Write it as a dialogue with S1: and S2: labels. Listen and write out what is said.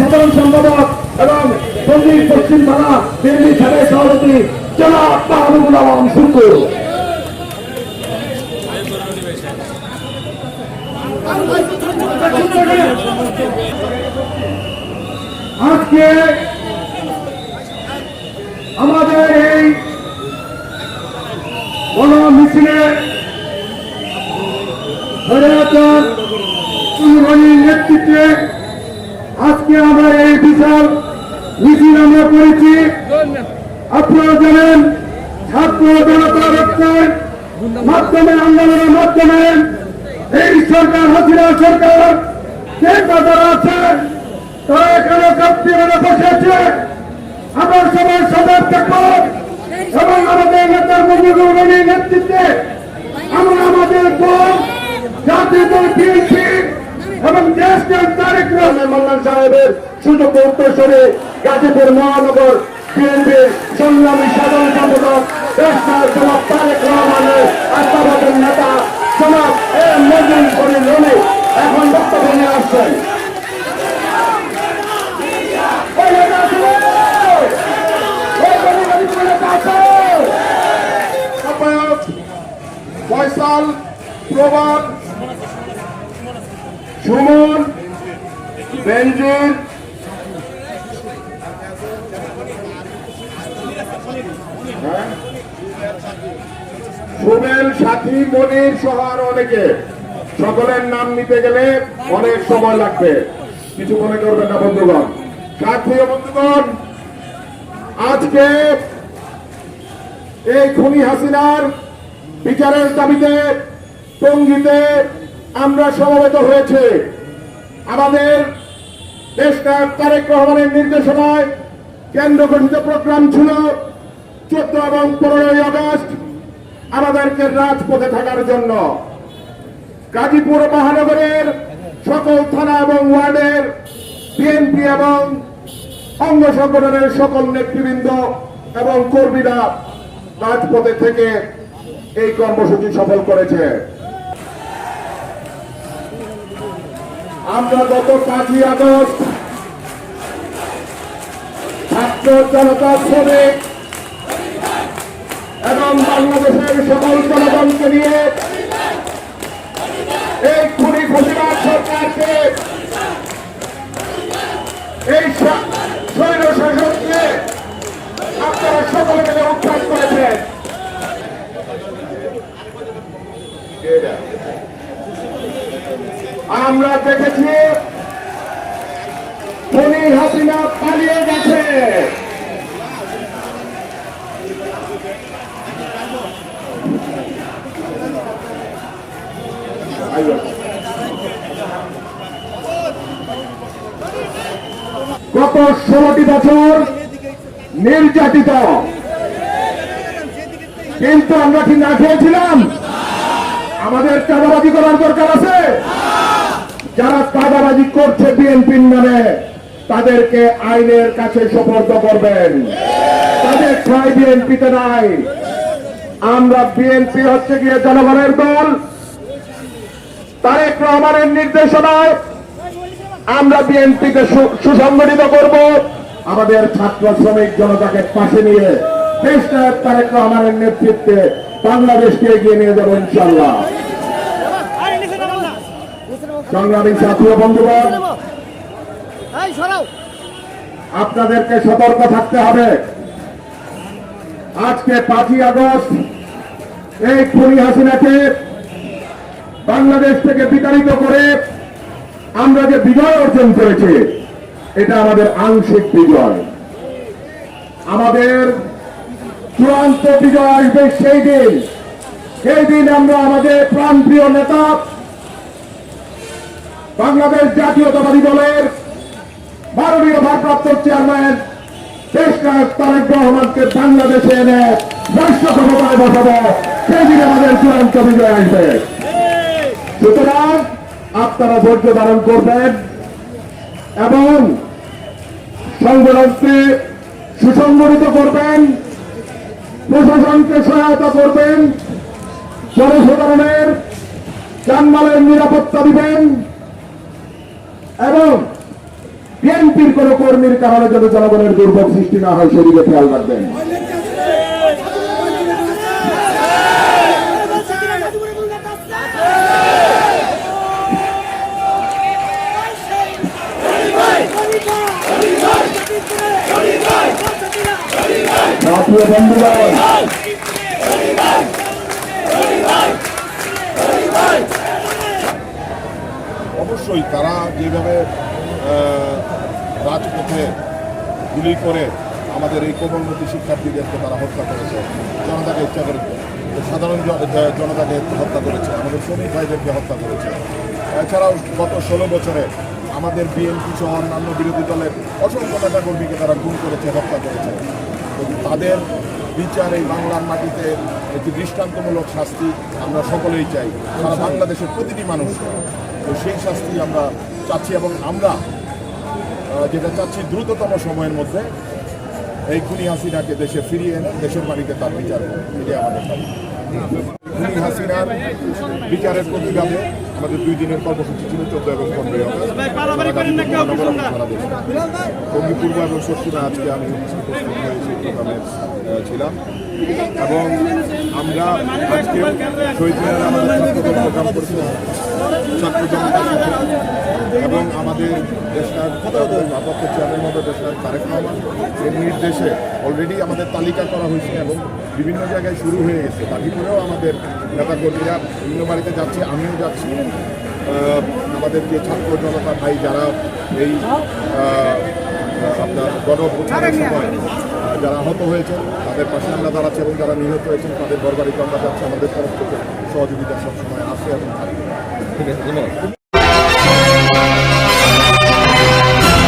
S1: সাধারণ সম্পাদক এবং সন্দীপ পশ্চিম থানা বিএনপি সাবেক সভাপতি জনাব মাহবুবুল আলম শুক্র আজকে আমাদের মিছিলে নেতৃত্বে আজকে আমরা এই বিশাল মিছিল আমরা করেছি। আপনারা জানেন, ছাত্র জনতা রক্ষার মাধ্যমে, আন্দোলনের মাধ্যমে এই সরকার, হাসিনা সরকার, যে যারা আছে, তারা এখানে আমরা সবাই সজাগ থাকব এবং আমাদের নেতা মুজিবুর রহমানের নেতৃত্বে আমরা আমাদের দল বিএনপি এবং দেশের তারেক রহমান মোল্লান সাহেবের সুযোগ উত্তরসরে গাজীপুর মহানগর বিএনপির সংগ্রামী সাধারণ সম্পাদক নেতা জনাব এ মজুর করে রনি এখন বক্তব্য নিয়ে আসছেন ওই নেতা
S2: সুমন বেঞ্জির হ্যাঁ? সুবেল সাথী, মনির সহ আরও অনেকে। সকলের নাম নিতে গেলে অনেক সময় লাগবে। কিছু মনে করবেন না, বন্ধুগণ। সাথী বন্ধুগণ, আজকে এই খুনি হাসিনার বিচারের দাবিতে টঙ্গিতে আমরা সমবেত হয়েছে। আমাদের দেশনায়ক তারেক রহমানের নির্দেশনায় কেন্দ্র গঠিত প্রোগ্রাম ছিল চোদ্দ এবং পনেরোই আগস্ট আমাদেরকে রাজপথে থাকার জন্য। গাজীপুর মহানগরের সকল থানা এবং ওয়ার্ডের বিএনপি এবং অঙ্গ সংগঠনের সকল নেতৃবৃন্দ এবং কর্মীরা রাজপথে থেকে এই কর্মসূচি সফল করেছে। আমরা গত পাঁচই আগস্ট ছাত্র জনতা শ্রমিক এবং বাংলাদেশের সকল জনগণকে নিয়ে এই খুনি খুশিবাদ সরকারকে এই স- স্বৈর শাসককে আপনারা সকলে মিলে উত্থান করেছেন আমরা দেখেছি খুনি হাসিনা পালিয়ে গেছে গত ষোলোটি বছর নির্যাতিত। কিন্তু আমরা কি না খেয়েছিলাম? আমাদের চাঁদাবাজি করার দরকার আছে? যারা চাঁদাবাজি করছে বিএনপির নামে, তাদেরকে আইনের কাছে সোপর্দ করবেন। তাদের ঠাই বিএনপিতে নাই। আমরা বিএনপি হচ্ছে গিয়ে জনগণের দল। তারেক রহমানের নির্দেশনায় আমরা বিএনপিকে সুসংগঠিত করব। আমাদের ছাত্র শ্রমিক জনতাকে পাশে নিয়ে দেশ নায়ক তারেক রহমানের নেতৃত্বে বাংলাদেশকে এগিয়ে নিয়ে যাব ইনশাল্লাহ সংগ্রামী ছাত্র
S3: এই
S2: আপনাদেরকে সতর্ক থাকতে হবে। আজকে পাঁচই আগস্ট, এই খুনি হাসিনাকে বাংলাদেশ থেকে বিতাড়িত করে আমরা যে বিজয় অর্জন করেছি এটা আমাদের আংশিক বিজয়। আমাদের চূড়ান্ত বিজয় আসবে সেই দিন। সেই দিন আমরা আমাদের প্রাণপ্রিয় নেতা বাংলাদেশ জাতীয়তাবাদী দলের মাননীয় ভারপ্রাপ্ত চেয়ারম্যান দেশ নায়ক তারেক রহমানকে বাংলাদেশে এনে রাষ্ট্র ক্ষমতায় বসাবো। সেই দিন আমাদের চূড়ান্ত বিজয় আসবে। সুতরাং আপনারা ধৈর্য ধারণ করবেন এবং
S4: সংগঠনকে সুসংগঠিত করবেন, প্রশাসনকে সহায়তা করবেন, জনসাধারণের যানমালের নিরাপত্তা দিবেন এবং বিএনপির কোন কর্মীর কারণে যাতে জনগণের দুর্ভোগ সৃষ্টি না হয়, সেদিকে খেয়াল রাখবেন। বন্ধুগণ,
S2: অবশ্যই তারা যেভাবে রাজপথে গুলি করে আমাদের এই কোমলমতি শিক্ষার্থীদেরকে তারা হত্যা করেছে, জনতাকে ইচ্ছা করে সাধারণ জনতাকে হত্যা করেছে, আমাদের শ্রমিক ভাইদেরকে হত্যা করেছে। এছাড়াও গত ষোলো বছরে আমাদের বিএনপি সহ অন্যান্য বিরোধী দলের অসংখ্য নেতা কর্মীকে তারা গুম করেছে, হত্যা করেছে। তাদের বিচার এই বাংলার মাটিতে একটি দৃষ্টান্তমূলক শাস্তি আমরা সকলেই চাই। সারা বাংলাদেশের প্রতিটি মানুষ তো সেই শাস্তি আমরা চাচ্ছি এবং আমরা যেটা চাচ্ছি দ্রুততম সময়ের মধ্যে এই খুনি হাসিনাকে দেশে ফিরিয়ে এনে দেশের বাড়িতে তার বিচার। এটাই আমাদের খুনি হাসিনার বিচারের প্রতিবাদে আমাদের দুই দিনের কর্মসূচি ছিল চোদ্দ এবং পনেরোই অগস্ট। টঙ্গী পূর্ব এবং পশ্চিমে আজকে আমি সেই প্রোগ্রামে ছিলাম। এবং আমরা আজকে শহীদ মিনারে আমাদের প্রোগ্রাম করেছিলাম ছাত্র এবং আমাদের দেশনায়ক ভারপ্রাপ্ত চেয়ারম্যান মতো দেশনায়ক তারেক রহমান এর নির্দেশে অলরেডি আমাদের তালিকা করা হয়েছে এবং বিভিন্ন জায়গায় শুরু হয়ে গেছে। বাকিপুরেও আমাদের নেতাকর্মীরা বিভিন্ন বাড়িতে যাচ্ছে আমিও যাচ্ছি। আমাদের যে ছাত্র জনতা ভাই যারা এই আপনার গণভোটের সময় যারা আহত হয়েছেন, তাদের পাশে আমরা দাঁড়াচ্ছি এবং যারা নিহত হয়েছেন, তাদের বরবারিকে আমরা যাচ্ছি। আমাদের তরফ থেকে সহযোগিতা সবসময় আসে এবং থাকবে